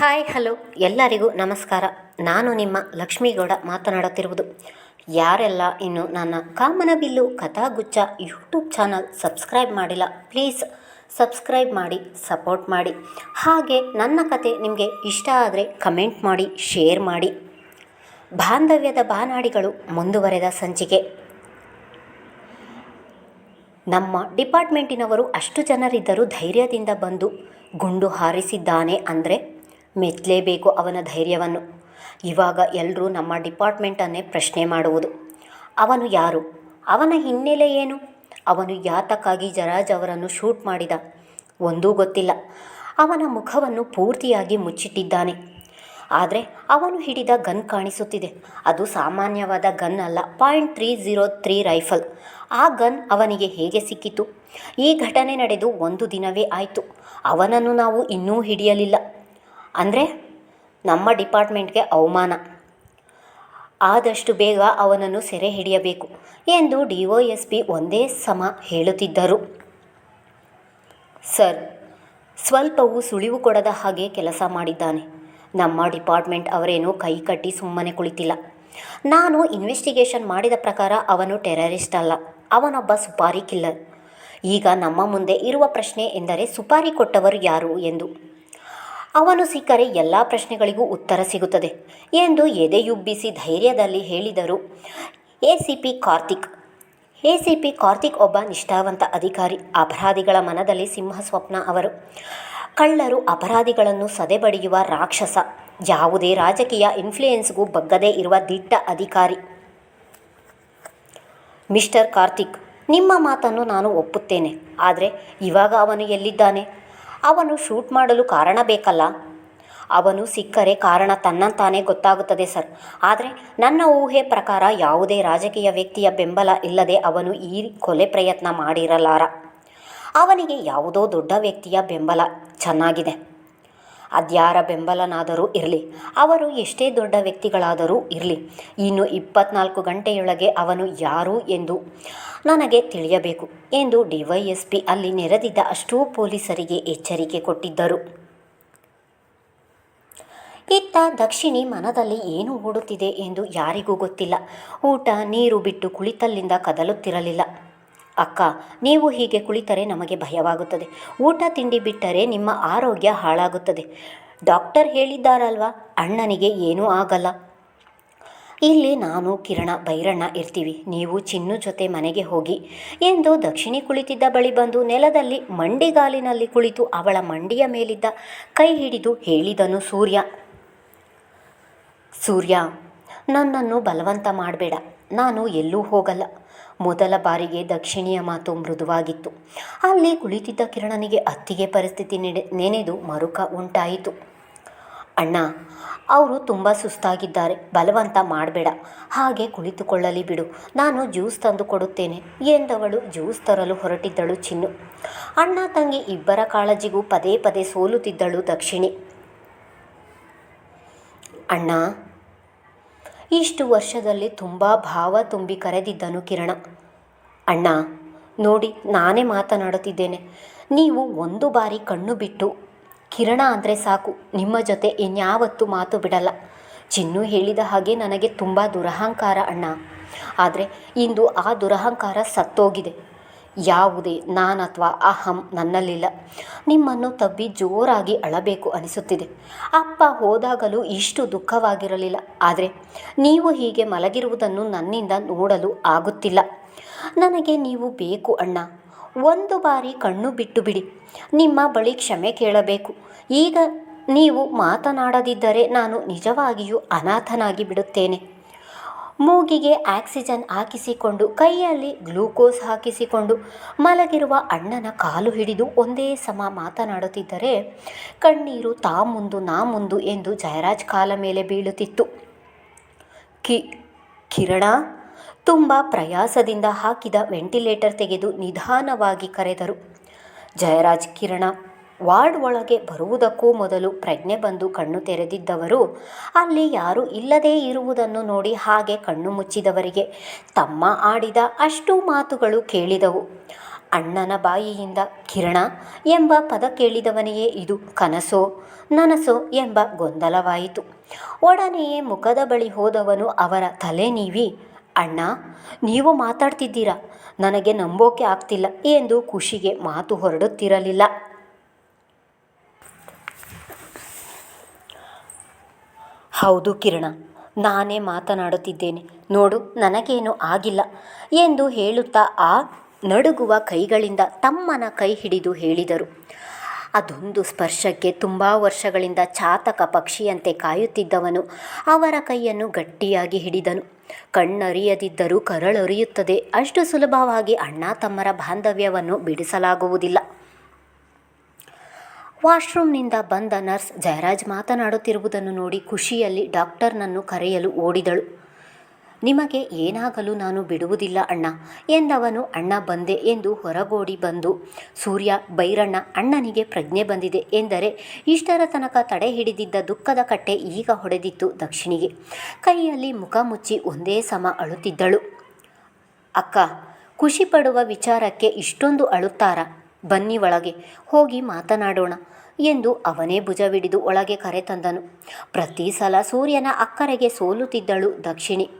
Hi, hello. ಎಲ್ಲರಿಗೂ ನಮಸ್ಕಾರ. ನಾನು ನಿಮ್ಮ ಲಕ್ಷ್ಮೀಗೌಡ ಮಾತನಾಡುತ್ತಿರುವುದು. ಯಾರೆಲ್ಲ ಇನ್ನು ನನ್ನ Kamanabillu Kathaguccha YouTube channel subscribe ಮಾಡಿಲ್ಲ, ಪ್ಲೀಸ್ ಸಬ್ಸ್ಕ್ರೈಬ್ ಮಾಡಿ, ಸಪೋರ್ಟ್ ಮಾಡಿ. ಹಾಗೆ ನನ್ನ ಕತೆ ನಿಮಗೆ ಇಷ್ಟ ಆದರೆ ಕಮೆಂಟ್ ಮಾಡಿ, ಶೇರ್ ಮಾಡಿ. ಬಾಂಧವ್ಯದ ಬಾನಾಡಿಗಳು ಮುಂದುವರೆದ ಸಂಚಿಕೆ. ನಮ್ಮ ಡಿಪಾರ್ಟ್ಮೆಂಟಿನವರು ಅಷ್ಟು ಜನರಿದ್ದರೂ ಧೈರ್ಯದಿಂದ ಬಂದು ಗುಂಡು ಹಾರಿಸಿದ್ದಾನೆ ಅಂದರೆ ಮೆಚ್ಚಲೇಬೇಕು ಅವನ ಧೈರ್ಯವನ್ನು. ಇವಾಗ ಎಲ್ಲರೂ ನಮ್ಮ ಡಿಪಾರ್ಟ್ಮೆಂಟನ್ನೇ ಪ್ರಶ್ನೆ ಮಾಡುವುದು. ಅವನು ಯಾರು? ಅವನ ಹಿನ್ನೆಲೆ ಏನು? ಅವನು ಯಾತಕ್ಕಾಗಿ ಜರಾಜ್ ಅವರನ್ನು ಶೂಟ್ ಮಾಡಿದ? ಒಂದೂ ಗೊತ್ತಿಲ್ಲ. ಅವನ ಮುಖವನ್ನು ಪೂರ್ತಿಯಾಗಿ ಮುಚ್ಚಿಟ್ಟಿದ್ದಾನೆ. ಆದರೆ ಅವನು ಹಿಡಿದ ಗನ್ ಕಾಣಿಸುತ್ತಿದೆ. ಅದು ಸಾಮಾನ್ಯವಾದ ಗನ್ ಅಲ್ಲ, point three zero three rifle. ಆ ಗನ್ ಅವನಿಗೆ ಹೇಗೆ ಸಿಕ್ಕಿತು? ಈ ಘಟನೆ ನಡೆದು ಒಂದು ದಿನವೇ ಆಯಿತು. ಅವನನ್ನು ನಾವು ಇನ್ನೂ ಹಿಡಿಯಲಿಲ್ಲ. ಅಂದರೆ ನಮ್ಮ ಡಿಪಾರ್ಟ್ಮೆಂಟ್ಗೆ ಅವಮಾನ. ಆದಷ್ಟು ಬೇಗ ಅವನನ್ನು ಸೆರೆ ಹಿಡಿಯಬೇಕು ಎಂದು ಡಿ ಒ ಎಸ್ ಪಿ ಒಂದೇ ಸಮ ಹೇಳುತ್ತಿದ್ದರು. ಸರ್, ಸ್ವಲ್ಪವೂ ಸುಳಿವು ಕೊಡದ ಹಾಗೆ ಕೆಲಸ ಮಾಡಿದ್ದಾನೆ. ನಮ್ಮ ಡಿಪಾರ್ಟ್ಮೆಂಟ್ ಅವರೇನೂ ಕೈ ಕಟ್ಟಿ ಸುಮ್ಮನೆ ಕುಳಿತಿಲ್ಲ. ನಾನು ಇನ್ವೆಸ್ಟಿಗೇಷನ್ ಮಾಡಿದ ಪ್ರಕಾರ ಅವನು ಟೆರರಿಸ್ಟ್ ಅಲ್ಲ, ಅವನೊಬ್ಬ ಸುಪಾರಿ ಕಿಲ್ಲರ್. ಈಗ ನಮ್ಮ ಮುಂದೆ ಇರುವ ಪ್ರಶ್ನೆ ಎಂದರೆ ಸುಪಾರಿ ಕೊಟ್ಟವರು ಯಾರು ಎಂದು. ಅವನು ಸಿಕ್ಕರೆ ಎಲ್ಲ ಪ್ರಶ್ನೆಗಳಿಗೂ ಉತ್ತರ ಸಿಗುತ್ತದೆ ಎಂದು ಎದೆಯುಬ್ಬಿಸಿ ಧೈರ್ಯದಲ್ಲಿ ಹೇಳಿದರು. A C P Karthik. A C P Karthik ಒಬ್ಬ ನಿಷ್ಠಾವಂತ ಅಧಿಕಾರಿ, ಅಪರಾಧಿಗಳ ಮನದಲ್ಲಿ ಸಿಂಹ ಸ್ವಪ್ನ ಅವರು. ಕಳ್ಳರು ಅಪರಾಧಿಗಳನ್ನು ಸದೆಬಡಿಯುವ ರಾಕ್ಷಸ, ಯಾವುದೇ ರಾಜಕೀಯ ಇನ್ಫ್ಲೂಯೆನ್ಸ್ಗೂ ಬಗ್ಗದೇ ಇರುವ ದಿಟ್ಟ ಅಧಿಕಾರಿ. ಮಿಸ್ಟರ್ ಕಾರ್ತಿಕ್, ನಿಮ್ಮ ಮಾತನ್ನು ನಾನು ಒಪ್ಪುತ್ತೇನೆ, ಆದರೆ ಇವಾಗ ಅವನು ಎಲ್ಲಿದ್ದಾನೆ? ಅವನು ಶೂಟ್ ಮಾಡಲು ಕಾರಣ ಬೇಕಲ್ಲ. ಅವನು ಸಿಕ್ಕರೆ ಕಾರಣ ತನ್ನಂತಾನೇ ಗೊತ್ತಾಗುತ್ತದೆ ಸರ್. ಆದರೆ ನನ್ನ ಊಹೆ ಪ್ರಕಾರ ಯಾವುದೇ ರಾಜಕೀಯ ವ್ಯಕ್ತಿಯ ಬೆಂಬಲ ಇಲ್ಲದೆ ಅವನು ಈ ಕೊಲೆ ಪ್ರಯತ್ನ ಮಾಡಿರಲಾರ. ಅವನಿಗೆ ಯಾವುದೋ ದೊಡ್ಡ ವ್ಯಕ್ತಿಯ ಬೆಂಬಲ ಚೆನ್ನಾಗಿದೆ. ಅದ್ಯಾರ ಬೆಂಬಲನಾದರೂ ಇರಲಿ. ಅವರು ಎಷ್ಟೇ ದೊಡ್ಡ ವ್ಯಕ್ತಿಗಳಾದರೂ ಇರಲಿ. ಇನ್ನು ಇಪ್ಪತ್ನಾಲ್ಕು ಗಂಟೆಯೊಳಗೆ ಅವನು ಯಾರು ಎಂದು ನನಗೆ ತಿಳಿಯಬೇಕು ಎಂದು ಡಿವೈಎಸ್ಪಿ ಅಲ್ಲಿ ನೆರೆದಿದ್ದ ಅಷ್ಟೂ ಪೊಲೀಸರಿಗೆ ಎಚ್ಚರಿಕೆ ಕೊಟ್ಟಿದ್ದರು. ಇತ್ತ ದಕ್ಷಿಣಿ ಮನದಲ್ಲಿ ಏನು ಓಡುತ್ತಿದೆ ಎಂದು ಯಾರಿಗೂ ಗೊತ್ತಿಲ್ಲ. ಊಟ, ನೀರು ಬಿಟ್ಟು ಕುಳಿತಲ್ಲಿಂದ ಕದಲುತ್ತಿರಲಿಲ್ಲ. ಅಕ್ಕ, ನೀವು ಹೀಗೆ ಕುಳಿತರೆ ನಮಗೆ ಭಯವಾಗುತ್ತದೆ. ಊಟ ತಿಂಡಿ ಬಿಟ್ಟರೆ ನಿಮ್ಮ ಆರೋಗ್ಯ ಹಾಳಾಗುತ್ತದೆ. ಡಾಕ್ಟರ್ ಹೇಳಿದ್ದಾರಲ್ವಾ, ಅಣ್ಣನಿಗೆ ಏನೂ ಆಗಲ್ಲ. ಇಲ್ಲಿ ನಾನು, ಕಿರಣ ಬೈರಣ್ಣ ಇರ್ತೀವಿ. ನೀವು ಚಿನ್ನು ಜೊತೆ ಮನೆಗೆ ಹೋಗಿ. ಎಂದು ದಕ್ಷಿಣಿ ಕುಳಿತಿದ್ದ ಬಳಿ ಬಂದು ನೆಲದಲ್ಲಿ ಮಂಡಿಗಾಲಿನಲ್ಲಿ ಕುಳಿತು ಅವಳ ಮಂಡಿಯ ಮೇಲಿದ್ದ ಕೈ ಹಿಡಿದು ಹೇಳಿದನು ಸೂರ್ಯ. ಸೂರ್ಯ, ನನ್ನನ್ನು ಬಲವಂತ ಮಾಡಬೇಡ. ನಾನು ಎಲ್ಲೂ ಹೋಗಲ್ಲ. ಮೊದಲ ಬಾರಿಗೆ ದಕ್ಷಿಣಿಯ ಮಾತು ಮೃದುವಾಗಿತ್ತು. ಅಲ್ಲಿ ಕುಳಿತಿದ್ದ ಕಿರಣನಿಗೆ ಅತ್ತಿಗೆ ಪರಿಸ್ಥಿತಿ ನೆನೆ ನೆನೆದು ಮರುಕ ಉಂಟಾಯಿತು. ಅಣ್ಣ, ಅವರು ತುಂಬ ಸುಸ್ತಾಗಿದ್ದಾರೆ. ಬಲವಂತ ಮಾಡಬೇಡ. ಹಾಗೆ ಕುಳಿತುಕೊಳ್ಳಲಿ ಬಿಡು. ನಾನು ಜ್ಯೂಸ್ ತಂದು ಕೊಡುತ್ತೇನೆ ಎಂದವಳು ಜ್ಯೂಸ್ ತರಲು ಹೊರಟಿದ್ದಳು ಚಿನ್ನು. ಅಣ್ಣ, ತಂಗಿ ಇಬ್ಬರ ಕಾಳಜಿಗೂ ಪದೇ ಪದೇ ಸೋಲುತ್ತಿದ್ದಳು ದಕ್ಷಿಣಿ. ಅಣ್ಣ ಇಷ್ಟು ವರ್ಷದಲ್ಲಿ ತುಂಬ ಭಾವ ತುಂಬಿ ಕರೆದಿದ್ದನು ಕಿರಣ. ಅಣ್ಣ, ನೋಡಿ, ನಾನೇ ಮಾತನಾಡುತ್ತಿದ್ದೇನೆ. ನೀವು ಒಂದು ಬಾರಿ ಕಣ್ಣು ಬಿಟ್ಟು, ಕಿರಣ ಅಂದರೆ ಸಾಕು, ನಿಮ್ಮ ಜೊತೆ ಇನ್ಯಾವತ್ತೂ ಮಾತು ಬಿಡಲ್ಲ. ಚಿನ್ನು ಹೇಳಿದ ಹಾಗೆ ನನಗೆ ತುಂಬ ದುರಹಂಕಾರ ಅಣ್ಣ. ಆದರೆ ಇಂದು ಆ ದುರಹಂಕಾರ ಸತ್ತೋಗಿದೆ. ಯಾವುದೇ ನಾನು ಅಥವಾ ಅಹಂ ನನ್ನಲ್ಲಿಲ್ಲ. ನಿಮ್ಮನ್ನು ತಬ್ಬಿ ಜೋರಾಗಿ ಅಳಬೇಕು ಅನಿಸುತ್ತಿದೆ. ಅಪ್ಪ ಹೋದಾಗಲೂ ಇಷ್ಟು ದುಃಖವಾಗಿರಲಿಲ್ಲ. ಆದರೆ ನೀವು ಹೀಗೆ ಮಲಗಿರುವುದನ್ನು ನನ್ನಿಂದ ನೋಡಲು ಆಗುತ್ತಿಲ್ಲ. ನನಗೆ ನೀವು ಬೇಕು ಅಣ್ಣ. ಒಂದು ಬಾರಿ ಕಣ್ಣು ಬಿಟ್ಟು ಬಿಡಿ. ನಿಮ್ಮ ಬಳಿ ಕ್ಷಮೆ ಕೇಳಬೇಕು. ಈಗ ನೀವು ಮಾತನಾಡದಿದ್ದರೆ ನಾನು ನಿಜವಾಗಿಯೂ ಅನಾಥನಾಗಿ ಬಿಡುತ್ತೇನೆ. ಮೂಗಿಗೆ ಆಕ್ಸಿಜನ್ ಹಾಕಿಸಿಕೊಂಡು, ಕೈಯಲ್ಲಿ ಗ್ಲೂಕೋಸ್ ಹಾಕಿಸಿಕೊಂಡು ಮಲಗಿರುವ ಅಣ್ಣನ ಕಾಲು ಹಿಡಿದು ಒಂದೇ ಸಮ ಮಾತನಾಡುತ್ತಿದ್ದರೆ, ಕಣ್ಣೀರು ತಾ ಮುಂದು ನಾ ಮುಂದು ಎಂದು ಜಯರಾಜ್ ಕಾಲ ಮೇಲೆ ಬೀಳುತ್ತಿತ್ತು. ಕಿ, ಕಿರಣ, ತುಂಬ ಪ್ರಯಾಸದಿಂದ ಹಾಕಿದ ವೆಂಟಿಲೇಟರ್ ತೆಗೆದು ನಿಧಾನವಾಗಿ ಕರೆದರು. ಜಯರಾಜ್, ಕಿರಣ ವಾರ್ಡ್ ಒಳಗೆ ಬರುವುದಕ್ಕೂ ಮೊದಲು ಪ್ರಜ್ಞೆ ಬಂದು ಕಣ್ಣು ತೆರೆದಿದ್ದವರು, ಅಲ್ಲಿ ಯಾರೂ ಇಲ್ಲದೇ ಇರುವುದನ್ನು ನೋಡಿ ಹಾಗೆ ಕಣ್ಣು ಮುಚ್ಚಿದವರಿಗೆ ತಮ್ಮ ಆಡಿದ ಅಷ್ಟು ಮಾತುಗಳು ಕೇಳಿದವು. ಅಣ್ಣನ ಬಾಯಿಯಿಂದ ಕಿರಣ ಎಂಬ ಪದ ಕೇಳಿದವನಿಗೆ ಇದು, ಕನಸೋ, ನನಸೋ ಎಂಬ ಗೊಂದಲವಾಯಿತು. ಒಡನೆಯೇ ಮುಖದ ಬಳಿ ಹೋದವನು ಅವರ ತಲೆ ನೀವಿ, ಅಣ್ಣ, ನೀವು ಮಾತಾಡ್ತಿದ್ದೀರಾ? ನನಗೆ ನಂಬೋಕೆ ಆಗ್ತಿಲ್ಲ ಎಂದು ಖುಷಿಗೆ ಮಾತು ಹೊರಡುತ್ತಿರಲಿಲ್ಲ. ಹೌದು ಕಿರಣ, ನಾನೇ ಮಾತನಾಡುತ್ತಿದ್ದೇನೆ. ನೋಡು, ನನಗೇನು ಆಗಿಲ್ಲ ಎಂದು ಹೇಳುತ್ತಾ ಆ ನಡುಗುವ ಕೈಗಳಿಂದ ತಮ್ಮನ ಕೈ ಹಿಡಿದು ಹೇಳಿದರು. ಅದೊಂದು ಸ್ಪರ್ಶಕ್ಕೆ ತುಂಬ ವರ್ಷಗಳಿಂದ ಚಾತಕ ಪಕ್ಷಿಯಂತೆ ಕಾಯುತ್ತಿದ್ದವನು ಅವರ ಕೈಯನ್ನು ಗಟ್ಟಿಯಾಗಿ ಹಿಡಿದನು. ಕಣ್ಣರಿಯದಿದ್ದರೂ ಕರಳರಿಯುತ್ತದೆ. ಅಷ್ಟು ಸುಲಭವಾಗಿ ಅಣ್ಣ ತಮ್ಮರ ಬಾಂಧವ್ಯವನ್ನು ಬಿಡಿಸಲಾಗುವುದಿಲ್ಲ. ವಾಶ್ರೂಮ್ನಿಂದ ಬಂದ ನರ್ಸ್ ಜಯರಾಜ್ ಮಾತನಾಡುತ್ತಿರುವುದನ್ನು ನೋಡಿ ಖುಷಿಯಲ್ಲಿ ಡಾಕ್ಟರ್ನನ್ನು ಕರೆಯಲು ಓಡಿದಳು. ನಿಮಗೆ ಏನಾಗಲು ನಾನು ಬಿಡುವುದಿಲ್ಲ ಅಣ್ಣ ಎಂದವನು, ಅಣ್ಣ ಬಂದೆ ಎಂದು ಹೊರಗೋಡಿ ಬಂದು, ಸೂರ್ಯ, ಬೈರಣ್ಣ, ಅಣ್ಣನಿಗೆ ಪ್ರಜ್ಞೆ ಬಂದಿದೆ ಎಂದರೆ ಇಷ್ಟರ ತನಕ ತಡೆ ಹಿಡಿದಿದ್ದ ದುಃಖದ ಕಟ್ಟೆ ಈಗ ಹೊಡೆದಿತ್ತು ದಕ್ಷಿಣಿಗೆ. ಕೈಯಲ್ಲಿ ಮುಖ ಮುಚ್ಚಿ ಒಂದೇ ಸಮ ಅಳುತ್ತಿದ್ದಳು. ಅಕ್ಕ ಖುಷಿ ಪಡುವ ವಿಚಾರಕ್ಕೆ ಇಷ್ಟೊಂದು ಅಳುತ್ತಾರ? ಬನ್ನಿ ಒಳಗೆ, ಹೋಗಿ ಮಾತನಾಡೋಣ ಎಂದು ಅವನೇ ಭುಜವಿಡಿದು ಒಳಗೆ ಕರೆತಂದನು. ಪ್ರತಿ ಸಲ ಸೂರ್ಯನ ಅಕ್ಕರೆಗೆ ಸೋಲುತ್ತಿದ್ದಳು ದಕ್ಷಿಣಿ.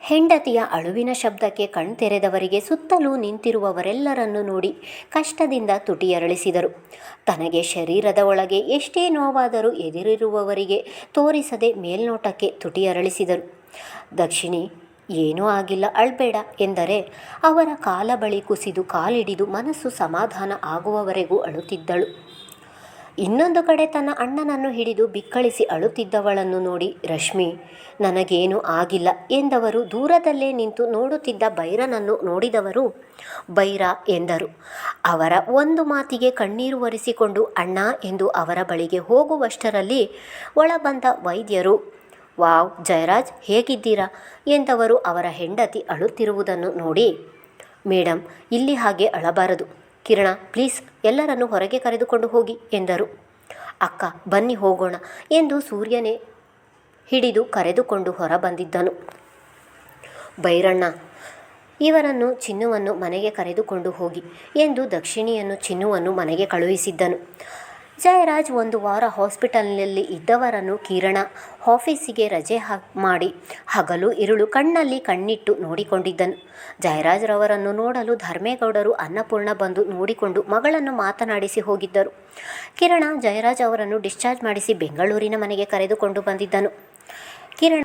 ಹೆಂಡತಿಯ ಅಳುವಿನ ಶಬ್ದಕ್ಕೆ ಕಣ್ತೆರೆದವರಿಗೆ ಸುತ್ತಲೂ ನಿಂತಿರುವವರೆಲ್ಲರನ್ನು ನೋಡಿ ಕಷ್ಟದಿಂದ ತುಟಿಯರಳಿಸಿದರು. ತನಗೆ ಶರೀರದ ಒಳಗೆ ಎಷ್ಟೇ ನೋವಾದರೂ ಎದುರಿರುವವರಿಗೆ ತೋರಿಸದೆ ಮೇಲ್ನೋಟಕ್ಕೆ ತುಟಿಯರಳಿಸಿದರು. ದಕ್ಷಿಣಿ ಏನೂ ಆಗಿಲ್ಲ, ಅಳ್ಬೇಡ ಎಂದರೆ ಅವರ ಕಾಲ ಬಳಿ ಕುಸಿದು ಕಾಲಿಡಿದು ಮನಸ್ಸು ಸಮಾಧಾನ ಆಗುವವರೆಗೂ ಅಳುತ್ತಿದ್ದಳು. ಇನ್ನೊಂದು ಕಡೆ ತನ್ನ ಅಣ್ಣನನ್ನು ಹಿಡಿದು ಬಿಕ್ಕಳಿಸಿ ಅಳುತ್ತಿದ್ದವಳನ್ನು ನೋಡಿ, ರಶ್ಮಿ, ನನಗೇನೂ ಆಗಿಲ್ಲ ಎಂದವರು, ದೂರದಲ್ಲೇ ನಿಂತು ನೋಡುತ್ತಿದ್ದ ಬೈರನನ್ನು ನೋಡಿದವರು, ಬೈರ ಎಂದರು. ಅವರ ಒಂದು ಮಾತಿಗೆ ಕಣ್ಣೀರು ಒರೆಸಿಕೊಂಡು, ಅಣ್ಣ ಎಂದು ಅವರ ಬಳಿಗೆ ಹೋಗುವಷ್ಟರಲ್ಲಿ ಒಳಬಂದ ವೈದ್ಯರು ವಾವ್, ಜಯರಾಜ್ ಹೇಗಿದ್ದೀರಾ? ಎಂದವರು ಅವರ ಹೆಂಡತಿ ಅಳುತ್ತಿರುವುದನ್ನು ನೋಡಿ ಮೇಡಮ್ ಇಲ್ಲಿ ಹಾಗೆ ಅಳಬಾರದು. ಕಿರಣ, ಪ್ಲೀಸ್ ಎಲ್ಲರನ್ನು ಹೊರಗೆ ಕರೆದುಕೊಂಡು ಹೋಗಿ, ಎಂದರು. ಅಕ್ಕ, ಬನ್ನಿ ಹೋಗೋಣ, ಎಂದು ಸೂರ್ಯನೇ ಹಿಡಿದು ಕರೆದುಕೊಂಡು ಹೊರಬಂದಿದ್ದನು. ಬೈರಣ್ಣ, ಇವರನ್ನು, ಚಿನ್ನುವನ್ನು ಮನೆಗೆ ಕರೆದುಕೊಂಡು ಹೋಗಿ, ಎಂದು ದಕ್ಷಿಣಿಯನ್ನು ಚಿನ್ನುವನ್ನು ಮನೆಗೆ ಕಳುಹಿಸಿದ್ದನು. ಜಯರಾಜ್ ಒಂದು ವಾರ ಹಾಸ್ಪಿಟಲ್ನಲ್ಲಿ ಇದ್ದವರನ್ನು ಕಿರಣ ಆಫೀಸಿಗೆ ರಜೆ ಹಾ ಮಾಡಿ ಹಗಲು ಇರುಳು ಕಣ್ಣಲ್ಲಿ ಕಣ್ಣಿಟ್ಟು ನೋಡಿಕೊಂಡಿದ್ದನು. ಜಯರಾಜ್ರವರನ್ನು ನೋಡಲು ಧರ್ಮೇಗೌಡರು ಅನ್ನಪೂರ್ಣ ಬಂದು ನೋಡಿಕೊಂಡು ಮಗಳನ್ನು ಮಾತನಾಡಿಸಿ ಹೋಗಿದ್ದರು. ಕಿರಣ ಜಯರಾಜ್ ಅವರನ್ನು ಡಿಸ್ಚಾರ್ಜ್ ಮಾಡಿಸಿ ಬೆಂಗಳೂರಿನ ಮನೆಗೆ ಕರೆದುಕೊಂಡು ಬಂದಿದ್ದನು. ಕಿರಣ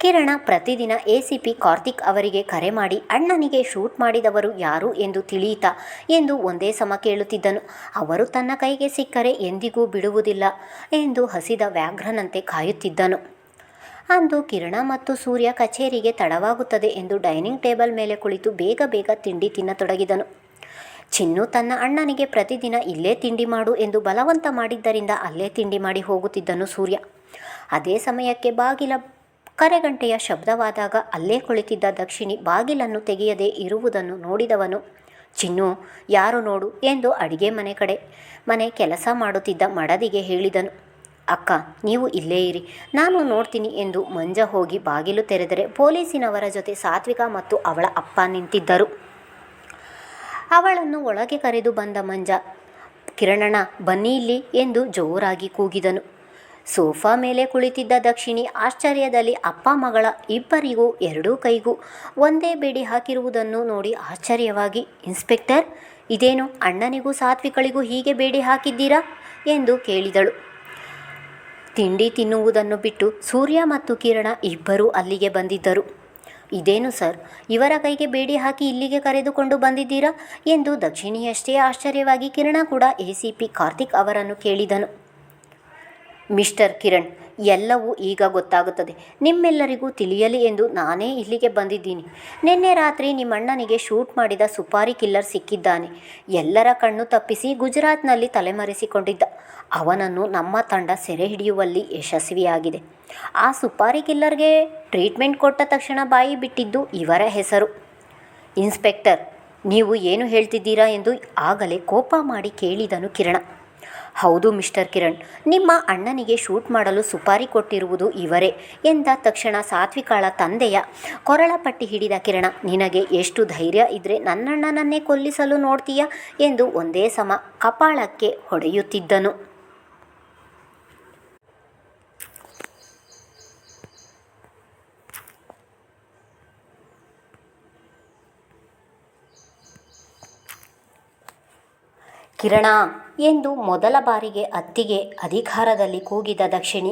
ಕಿರಣ ಪ್ರತಿದಿನ ಎ ಸಿ ಪಿ ಕಾರ್ತಿಕ್ ಅವರಿಗೆ ಕರೆ ಮಾಡಿ, ಅಣ್ಣನಿಗೆ ಶೂಟ್ ಮಾಡಿದವರು ಯಾರು ಎಂದು ತಿಳಿಯಿತಾ? ಎಂದು ಒಂದೇ ಸಮ ಕೇಳುತ್ತಿದ್ದನು. ಅವರು ತನ್ನ ಕೈಗೆ ಸಿಕ್ಕರೆ ಎಂದಿಗೂ ಬಿಡುವುದಿಲ್ಲ ಎಂದು ಹಸಿದ ವ್ಯಾಘ್ರನಂತೆ ಕಾಯುತ್ತಿದ್ದನು. ಅಂದು ಕಿರಣ ಮತ್ತು ಸೂರ್ಯ ಕಚೇರಿಗೆ ತಡವಾಗುತ್ತದೆ ಎಂದು ಡೈನಿಂಗ್ ಟೇಬಲ್ ಮೇಲೆ ಕುಳಿತು ಬೇಗ ಬೇಗ ತಿಂಡಿ ತಿನ್ನತೊಡಗಿದನು. ಚಿನ್ನು ತನ್ನ ಅಣ್ಣನಿಗೆ ಪ್ರತಿದಿನ ಇಲ್ಲೇ ತಿಂಡಿ ಮಾಡು ಎಂದು ಬಲವಂತ ಮಾಡಿದ್ದರಿಂದ ಅಲ್ಲೇ ತಿಂಡಿ ಮಾಡಿ ಹೋಗುತ್ತಿದ್ದನು ಸೂರ್ಯ. ಅದೇ ಸಮಯಕ್ಕೆ ಬಾಗಿಲ ಕರೆಗಂಟೆಯ ಶಬ್ದವಾದಾಗ ಅಲ್ಲೇ ಕುಳಿತಿದ್ದ ದಕ್ಷಿಣಿ ಬಾಗಿಲನ್ನು ತೆಗೆಯದೇ ಇರುವುದನ್ನು ನೋಡಿದವನು, ಚಿನ್ನು, ಯಾರು ನೋಡು? ಎಂದು ಅಡಿಗೆ ಮನೆ ಕಡೆ, ಮನೆ ಕೆಲಸ ಮಾಡುತ್ತಿದ್ದ ಮಡದಿಗೆ ಹೇಳಿದನು. ಅಕ್ಕ, ನೀವು ಇಲ್ಲೇ ಇರಿ, ನಾನು ನೋಡ್ತೀನಿ ಎಂದು ಮಂಜ ಹೋಗಿ ಬಾಗಿಲು ತೆರೆದರೆ ಪೊಲೀಸಿನವರ ಜೊತೆ ಸಾತ್ವಿಕ ಮತ್ತು ಅವಳ ಅಪ್ಪ ನಿಂತಿದ್ದರು. ಅವಳನ್ನು ಒಳಗೆ ಕರೆದು ಬಂದ ಮಂಜ ಕಿರಣಣ ಬನ್ನಿ ಇಲ್ಲಿ ಎಂದು ಜೋರಾಗಿ ಕೂಗಿದನು. ಸೋಫಾ ಮೇಲೆ ಕುಳಿತಿದ್ದ ದಕ್ಷಿಣಿ ಆಶ್ಚರ್ಯದಲ್ಲಿ ಅಪ್ಪ ಮಗಳ ಇಬ್ಬರಿಗೂ ಎರಡೂ ಕೈಗೂ ಒಂದೇ ಬೇಡಿ ಹಾಕಿರುವುದನ್ನು ನೋಡಿ ಆಶ್ಚರ್ಯವಾಗಿ, ಇನ್ಸ್ಪೆಕ್ಟರ್, ಇದೇನು ಅಣ್ಣನಿಗೂ ಸಾತ್ವಿಕಳಿಗೂ ಹೀಗೆ ಬೇಡಿ ಹಾಕಿದ್ದೀರಾ? ಎಂದು ಕೇಳಿದಳು. ತಿಂಡಿ ತಿನ್ನುವುದನ್ನು ಬಿಟ್ಟು ಸೂರ್ಯ ಮತ್ತು ಕಿರಣ ಇಬ್ಬರೂ ಅಲ್ಲಿಗೆ ಬಂದಿದ್ದರು. ಇದೇನು ಸರ್, ಇವರ ಕೈಗೆ ಬೇಡಿ ಹಾಕಿ ಇಲ್ಲಿಗೆ ಕರೆದುಕೊಂಡು ಬಂದಿದ್ದೀರಾ? ಎಂದು ದಕ್ಷಿಣಿಯಷ್ಟೇ ಆಶ್ಚರ್ಯವಾಗಿ ಕಿರಣ ಕೂಡ ಎ ಸಿ ಪಿ ಕಾರ್ತಿಕ್ ಅವರನ್ನು ಕೇಳಿದನು. ಮಿಸ್ಟರ್ ಕಿರಣ್, ಎಲ್ಲವೂ ಈಗ ಗೊತ್ತಾಗುತ್ತದೆ. ನಿಮ್ಮೆಲ್ಲರಿಗೂ ತಿಳಿಯಲಿ ಎಂದು ನಾನೇ ಇಲ್ಲಿಗೆ ಬಂದಿದ್ದೀನಿ. ನಿನ್ನೆ ರಾತ್ರಿ ನಿಮ್ಮಣ್ಣನಿಗೆ ಶೂಟ್ ಮಾಡಿದ ಸುಪಾರಿ ಕಿಲ್ಲರ್ ಸಿಕ್ಕಿದ್ದಾನೆ. ಎಲ್ಲರ ಕಣ್ಣು ತಪ್ಪಿಸಿ ಗುಜರಾತ್ನಲ್ಲಿ ತಲೆಮರೆಸಿಕೊಂಡಿದ್ದ. ಅವನನ್ನು ನಮ್ಮ ತಂಡ ಸೆರೆ ಹಿಡಿಯುವಲ್ಲಿ ಯಶಸ್ವಿಯಾಗಿದೆ. ಆ ಸುಪಾರಿ ಕಿಲ್ಲರ್ಗೆ ಟ್ರೀಟ್ಮೆಂಟ್ ಕೊಟ್ಟ ತಕ್ಷಣ ಬಾಯಿ ಬಿಟ್ಟಿದ್ದು ಇವರ ಹೆಸರು. ಇನ್ಸ್ಪೆಕ್ಟರ್, ನೀವು ಏನು ಹೇಳ್ತಿದ್ದೀರಾ ಎಂದು ಆಗಲೇ ಕೋಪ ಮಾಡಿ ಕೇಳಿದನು ಕಿರಣ. ಹೌದು ಮಿಸ್ಟರ್ ಕಿರಣ್, ನಿಮ್ಮ ಅಣ್ಣನಿಗೆ ಶೂಟ್ ಮಾಡಲು ಸುಪಾರಿ ಕೊಟ್ಟಿರುವುದು ಇವರೇ ಎಂದ ತಕ್ಷಣ ಸಾತ್ವಿಕಾಳ ತಂದೆಯ ಕೊರಳ ಪಟ್ಟಿ ಹಿಡಿದ ಕಿರಣ. ನಿನಗೆ ಎಷ್ಟು ಧೈರ್ಯ ಇದ್ರೆ ನನ್ನಣ್ಣನನ್ನೇ ಕೊಲ್ಲಿಸಲು ನೋಡ್ತೀಯ ಎಂದು ಒಂದೇ ಸಮ ಕಪಾಳಕ್ಕೆ ಹೊಡೆಯುತ್ತಿದ್ದನು. ಕಿರಣ ಎಂದು ಮೊದಲ ಬಾರಿಗೆ ಅತ್ತಿಗೆ ಅಧಿಕಾರದಲ್ಲಿ ಕೂಗಿದ ದಕ್ಷಿಣಿ,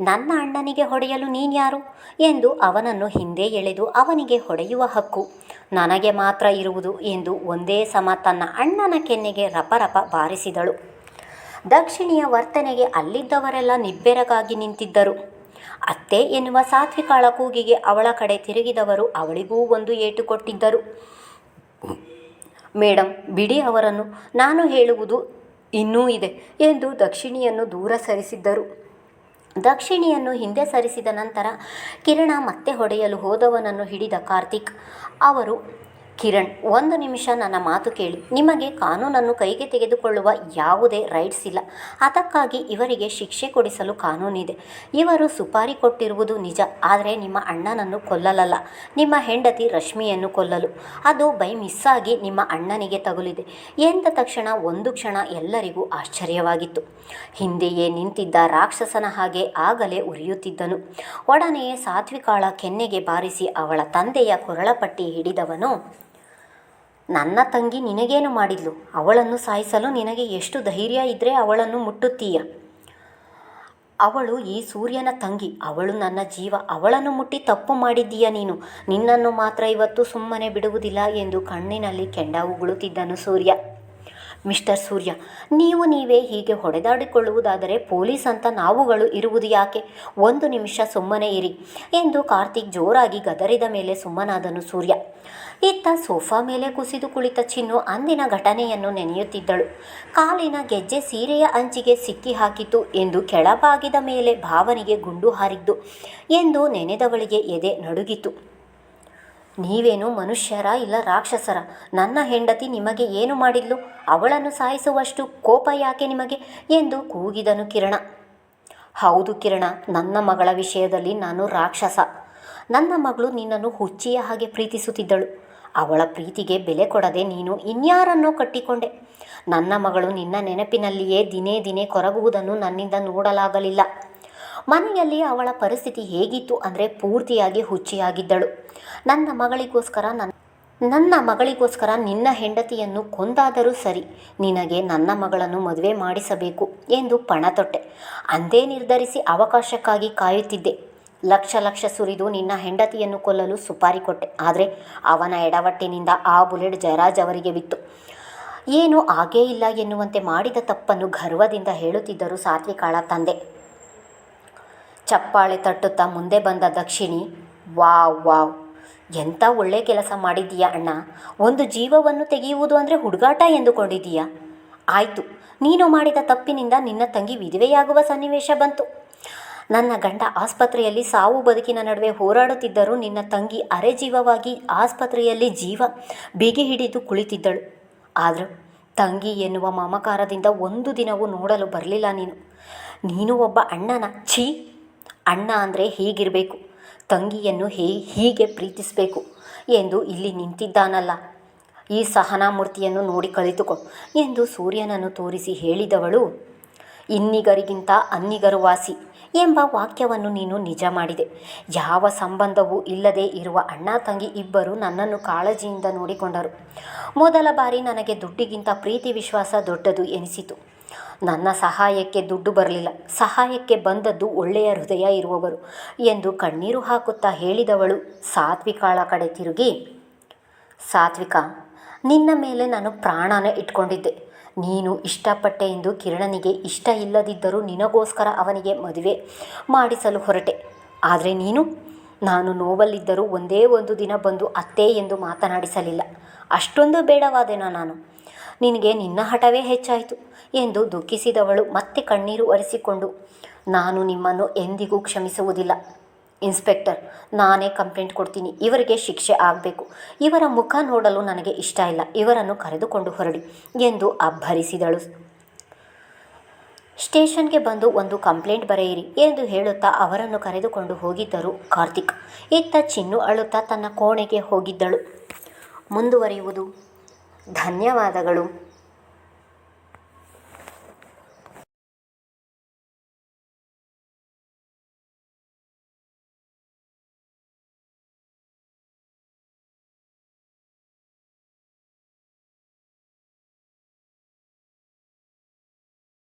ನನ್ನ ಅಣ್ಣನಿಗೆ ಹೊಡೆಯಲು ನೀನ್ಯಾರು ಎಂದು ಅವನನ್ನು ಹಿಂದೆ ಎಳೆದು ಅವನಿಗೆ ಹೊಡೆಯುವ ಹಕ್ಕು ನನಗೆ ಮಾತ್ರ ಇರುವುದು ಎಂದು ಒಂದೇ ಸಮ ತನ್ನ ಅಣ್ಣನ ಕೆನ್ನೆಗೆ ರಪರಪ ಬಾರಿಸಿದಳು. ದಕ್ಷಿಣಿಯ ವರ್ತನೆಗೆ ಅಲ್ಲಿದ್ದವರೆಲ್ಲ ನಿಬ್ಬೆರಗಾಗಿ ನಿಂತಿದ್ದರು. ಅತ್ತೆ ಎನ್ನುವ ಸಾತ್ವಿಕಾಳ ಕೂಗಿಗೆ ಅವಳ ಕಡೆ ತಿರುಗಿದವರು ಅವಳಿಗೂ ಒಂದು ಏಟು ಕೊಟ್ಟಿದ್ದರು. ಮೇಡಮ್ ಬಿಡಿ ಅವರನ್ನು. ನಾನು ಹೇಳುವುದು ಇನ್ನೂ ಇದೆ ಎಂದು ದಕ್ಷಿಣಿಯನ್ನು ದೂರ ಸರಿಸಿದ್ದರು. ದಕ್ಷಿಣಿಯನ್ನು ಹಿಂದೆ ಸರಿಸಿದ ನಂತರ ಕಿರಣ ಮತ್ತೆ ಹೊಡೆಯಲು ಹೋದವನನ್ನು ಹಿಡಿದ ಕಾರ್ತಿಕ್. ಅವರು ಕಿರಣ್, ಒಂದು ನಿಮಿಷ ನನ್ನ ಮಾತು ಕೇಳಿ. ನಿಮಗೆ ಕಾನೂನನ್ನು ಕೈಗೆ ತೆಗೆದುಕೊಳ್ಳುವ ಯಾವುದೇ ರೈಟ್ಸ್ ಇಲ್ಲ. ಅದಕ್ಕಾಗಿ ಇವರಿಗೆ ಶಿಕ್ಷೆ ಕೊಡಿಸಲು ಕಾನೂನಿದೆ. ಇವರು ಸುಪಾರಿ ಕೊಟ್ಟಿರುವುದು ನಿಜ. ಆದರೆ ನಿಮ್ಮ ಅಣ್ಣನನ್ನು ಕೊಲ್ಲಲಲ್ಲ. ನಿಮ್ಮ ಹೆಂಡತಿ ರಶ್ಮಿಯನ್ನು ಕೊಲ್ಲಲು. ಅದು ಬೈ ಮಿಸ್ಸಾಗಿ ನಿಮ್ಮ ಅಣ್ಣನಿಗೆ ತಗುಲಿದೆ. ಎಂದ ತಕ್ಷಣ ಒಂದು ಕ್ಷಣ ಎಲ್ಲರಿಗೂ ಆಶ್ಚರ್ಯವಾಗಿತ್ತು. ಹಿಂದೆಯೇ ನಿಂತಿದ್ದ ರಾಕ್ಷಸನ ಹಾಗೆ ಆಗಲೇ ಉರಿಯುತ್ತಿದ್ದನು. ಒಡನೆಯೇ ಸಾತ್ವಿಕಾಳ ಕೆನ್ನೆಗೆ ಬಾರಿಸಿ ಅವಳ ತಂದೆಯ ಕೊರಳಪಟ್ಟಿ ಹಿಡಿದವನು ನನ್ನ ತಂಗಿ ನಿನಗೇನು ಮಾಡಿದ್ಲು? ಅವಳನ್ನು ಸಾಯಿಸಲು ನಿನಗೆ ಎಷ್ಟು ಧೈರ್ಯ ಇದ್ದರೆ ಅವಳನ್ನು ಮುಟ್ಟುತ್ತೀಯ? ಅವಳು ಈ ಸೂರ್ಯನ ತಂಗಿ. ಅವಳು ನನ್ನ ಜೀವ. ಅವಳನ್ನು ಮುಟ್ಟಿ ತಪ್ಪು ಮಾಡಿದ್ದೀಯ ನೀನು. ನಿನ್ನನ್ನು ಮಾತ್ರ ಇವತ್ತು ಸುಮ್ಮನೆ ಬಿಡುವುದಿಲ್ಲ ಎಂದು ಕಣ್ಣಿನಲ್ಲಿ ಕೆಂಡ ಉಗುಳುತ್ತಿದ್ದನು ಸೂರ್ಯ. ಮಿಸ್ಟರ್ ಸೂರ್ಯ, ನೀವು ನೀವೇ ಹೀಗೆ ಹೊಡೆದಾಡಿಕೊಳ್ಳುವುದಾದರೆ ಪೊಲೀಸ್ ಅಂತ ನಾವುಗಳು ಇರುವುದು ಯಾಕೆ? ಒಂದು ನಿಮಿಷ ಸುಮ್ಮನೆ ಇರಿ ಎಂದು ಕಾರ್ತಿಕ್ ಜೋರಾಗಿ ಗದರಿದ ಮೇಲೆ ಸುಮ್ಮನಾದನು ಸೂರ್ಯ. ಇತ್ತ ಸೋಫಾ ಮೇಲೆ ಕುಸಿದು ಕುಳಿತ ಚಿನ್ನು ಅಂದಿನ ಘಟನೆಯನ್ನು ನೆನೆಯುತ್ತಿದ್ದಳು. ಕಾಲಿನ ಗೆಜ್ಜೆ ಸೀರೆಯ ಅಂಚಿಗೆ ಸಿಕ್ಕಿ ಹಾಕಿತು ಎಂದು ಕೆಳಬಾಗಿದ ಮೇಲೆ ಭಾವನಿಗೆ ಗುಂಡು ಹಾರಿದ್ದು ಎಂದು ನೆನೆದವಳಿಗೆ ಎದೆ ನಡುಗಿತು. ನೀವೇನು ಮನುಷ್ಯರ ಇಲ್ಲ ರಾಕ್ಷಸರ? ನನ್ನ ಹೆಂಡತಿ ನಿಮಗೆ ಏನು ಮಾಡಿದ್ಲು? ಅವಳನ್ನು ಸಾಯಿಸುವಷ್ಟು ಕೋಪ ಯಾಕೆ ನಿಮಗೆ? ಎಂದು ಕೂಗಿದನು ಕಿರಣ. ಹೌದು ಕಿರಣ, ನನ್ನ ಮಗಳ ವಿಷಯದಲ್ಲಿ ನಾನು ರಾಕ್ಷಸ. ನನ್ನ ಮಗಳು ನಿನ್ನನ್ನು ಹುಚ್ಚಿಯ ಹಾಗೆ ಪ್ರೀತಿಸುತ್ತಿದ್ದಳು. ಅವಳ ಪ್ರೀತಿಗೆ ಬೆಲೆ ಕೊಡದೆ ನೀನು ಇನ್ಯಾರನ್ನೋ ಕಟ್ಟಿಕೊಂಡೆ. ನನ್ನ ಮಗಳು ನಿನ್ನ ನೆನಪಿನಲ್ಲಿಯೇ ದಿನೇ ದಿನೇ ಕೊರಗುವುದನ್ನು ನನ್ನಿಂದ ನೋಡಲಾಗಲಿಲ್ಲ. ಮನೆಯಲ್ಲಿ ಅವಳ ಪರಿಸ್ಥಿತಿ ಹೇಗಿತ್ತು ಅಂದರೆ ಪೂರ್ತಿಯಾಗಿ ಹುಚ್ಚಿಯಾಗಿದ್ದಳು. ನನ್ನ ಮಗಳಿಗೋಸ್ಕರ ನನ್ನ ನನ್ನ ಮಗಳಿಗೋಸ್ಕರ ನಿನ್ನ ಹೆಂಡತಿಯನ್ನು ಕೊಂದಾದರೂ ಸರಿ ನಿನಗೆ ನನ್ನ ಮಗಳನ್ನು ಮದುವೆ ಮಾಡಿಸಬೇಕು ಎಂದು ಪಣ ತೊಟ್ಟೆ ಅಂದೇ ನಿರ್ಧರಿಸಿ ಅವಕಾಶಕ್ಕಾಗಿ ಕಾಯುತ್ತಿದ್ದೆ. ಲಕ್ಷ ಲಕ್ಷ ಸುರಿದು ನಿನ್ನ ಹೆಂಡತಿಯನ್ನು ಕೊಲ್ಲಲು ಸುಪಾರಿ ಕೊಟ್ಟೆ. ಆದರೆ ಅವನ ಎಡವಟ್ಟಿನಿಂದ ಆ ಬುಲೆಟ್ ಜಯರಾಜ್ ಅವರಿಗೆ ಬಿತ್ತು. ಏನು ಆಗೇ ಇಲ್ಲ ಎನ್ನುವಂತೆ ಮಾಡಿದ ತಪ್ಪನ್ನು ಗರ್ವದಿಂದ ಹೇಳುತ್ತಿದ್ದರು ಸಾತ್ವಿಕಾಳ ತಂದೆ. ಚಪ್ಪಾಳೆ ತಟ್ಟುತ್ತಾ ಮುಂದೆ ಬಂದ ದಕ್ಷಿಣಿ, ವಾವ್ ವಾವ್ ಎಂಥ ಒಳ್ಳೆ ಕೆಲಸ ಮಾಡಿದ್ದೀಯಾ ಅಣ್ಣ? ಒಂದು ಜೀವವನ್ನು ತೆಗೆಯುವುದು ಅಂದರೆ ಹುಡುಗಾಟ ಎಂದುಕೊಂಡಿದ್ದೀಯಾ? ಆಯಿತು, ನೀನು ಮಾಡಿದ ತಪ್ಪಿನಿಂದ ನಿನ್ನ ತಂಗಿ ವಿಧವೆಯಾಗುವ ಸನ್ನಿವೇಶ ಬಂತು. ನನ್ನ ಗಂಡ ಆಸ್ಪತ್ರೆಯಲ್ಲಿ ಸಾವು ಬದುಕಿನ ನಡುವೆ ಹೋರಾಡುತ್ತಿದ್ದರೂ ನಿನ್ನ ತಂಗಿ ಅರೆ ಜೀವವಾಗಿ ಆಸ್ಪತ್ರೆಯಲ್ಲಿ ಜೀವ ಬಿಗಿ ಹಿಡಿದು ಕುಳಿತಿದ್ದಳು. ಆದರೂ ತಂಗಿ ಎನ್ನುವ ಮಮಕಾರದಿಂದ ಒಂದು ದಿನವೂ ನೋಡಲು ಬರಲಿಲ್ಲ ನೀನು. ನೀನು ಒಬ್ಬ ಅಣ್ಣನ, ಛೀ! ಅಣ್ಣ ಅಂದರೆ ಹೀಗಿರಬೇಕು. ತಂಗಿಯನ್ನು ಹೇ, ಹೀಗೆ ಪ್ರೀತಿಸಬೇಕು ಎಂದು ಇಲ್ಲಿ ನಿಂತಿದ್ದಾನಲ್ಲ. ಈ ಸಹನಾಮೂರ್ತಿಯನ್ನು ನೋಡಿ ಕಲಿತುಕೊ ಎಂದು ಸೂರ್ಯನನ್ನು ತೋರಿಸಿ ಹೇಳಿದವಳು, ಇನ್ನಿಗರಿಗಿಂತ ಅನ್ನಿಗರು ವಾಸಿ ಎಂಬ ವಾಕ್ಯವನ್ನು ನೀನು ನಿಜ ಮಾಡಿದೆ. ಯಾವ ಸಂಬಂಧವೂ ಇಲ್ಲದೆ ಇರುವ ಅಣ್ಣ ತಂಗಿ ಇಬ್ಬರು ನನ್ನನ್ನು ಕಾಳಜಿಯಿಂದ ನೋಡಿಕೊಂಡರು. ಮೊದಲ ಬಾರಿ ನನಗೆ ದುಡ್ಡಿಗಿಂತ ಪ್ರೀತಿ ವಿಶ್ವಾಸ ದೊಡ್ಡದು ಎನಿಸಿತು. ನನ್ನ ಸಹಾಯಕ್ಕೆ ದುಡ್ಡು ಬರಲಿಲ್ಲ. ಸಹಾಯಕ್ಕೆ ಬಂದದ್ದು ಒಳ್ಳೆಯ ಹೃದಯ ಇರುವವರು ಎಂದು ಕಣ್ಣೀರು ಹಾಕುತ್ತಾ ಹೇಳಿದವಳು ಸಾತ್ವಿಕಾಳ ಕಡೆ ತಿರುಗಿ, ಸಾತ್ವಿಕ, ನಿನ್ನ ಮೇಲೆ ನಾನು ಪ್ರಾಣನ ಇಟ್ಕೊಂಡಿದ್ದೆ. ನೀನು ಇಷ್ಟಪಟ್ಟೆ ಎಂದು ಕಿರಣನಿಗೆ ಇಷ್ಟ ಇಲ್ಲದಿದ್ದರೂ ನಿನಗೋಸ್ಕರ ಅವನಿಗೆ ಮದುವೆ ಮಾಡಿಸಲು ಹೊರಟೆ. ಆದರೆ ನೀನು, ನಾನು ನೋವಲ್ಲಿದ್ದರೂ ಒಂದೇ ಒಂದು ದಿನ ಬಂದು ಅತ್ತೆ ಎಂದು ಮಾತನಾಡಿಸಲಿಲ್ಲ. ಅಷ್ಟೊಂದು ಬೇಡವಾದೆನಾ ನಾನು? ನಿನಗೆ ನಿನ್ನ ಹಠವೇ ಹೆಚ್ಚಾಯಿತು ಎಂದು ದುಃಖಿಸಿದವಳು ಮತ್ತೆ ಕಣ್ಣೀರು ಒರೆಸಿಕೊಂಡು, ನಾನು ನಿಮ್ಮನ್ನು ಎಂದಿಗೂ ಕ್ಷಮಿಸುವುದಿಲ್ಲ. ಇನ್ಸ್ಪೆಕ್ಟರ್, ನಾನೇ ಕಂಪ್ಲೇಂಟ್ ಕೊಡ್ತೀನಿ. ಇವರಿಗೆ ಶಿಕ್ಷೆ ಆಗಬೇಕು. ಇವರ ಮುಖ ನೋಡಲು ನನಗೆ ಇಷ್ಟ ಇಲ್ಲ. ಇವರನ್ನು ಕರೆದುಕೊಂಡು ಹೊರಡಿ ಎಂದು ಅಬ್ಬರಿಸಿದಳು. ಸ್ಟೇಷನ್ಗೆ ಬಂದು ಒಂದು ಕಂಪ್ಲೇಂಟ್ ಬರೆಯಿರಿ ಎಂದು ಹೇಳುತ್ತಾ ಅವರನ್ನು ಕರೆದುಕೊಂಡು ಹೋಗಿದ್ದರು ಕಾರ್ತಿಕ್. ಇತ್ತ ಚಿನ್ನು ಅಳುತ್ತಾ ತನ್ನ ಕೋಣೆಗೆ ಹೋಗಿದ್ದಳು. ಮುಂದುವರಿಯುವುದು. ಧನ್ಯವಾದಗಳು.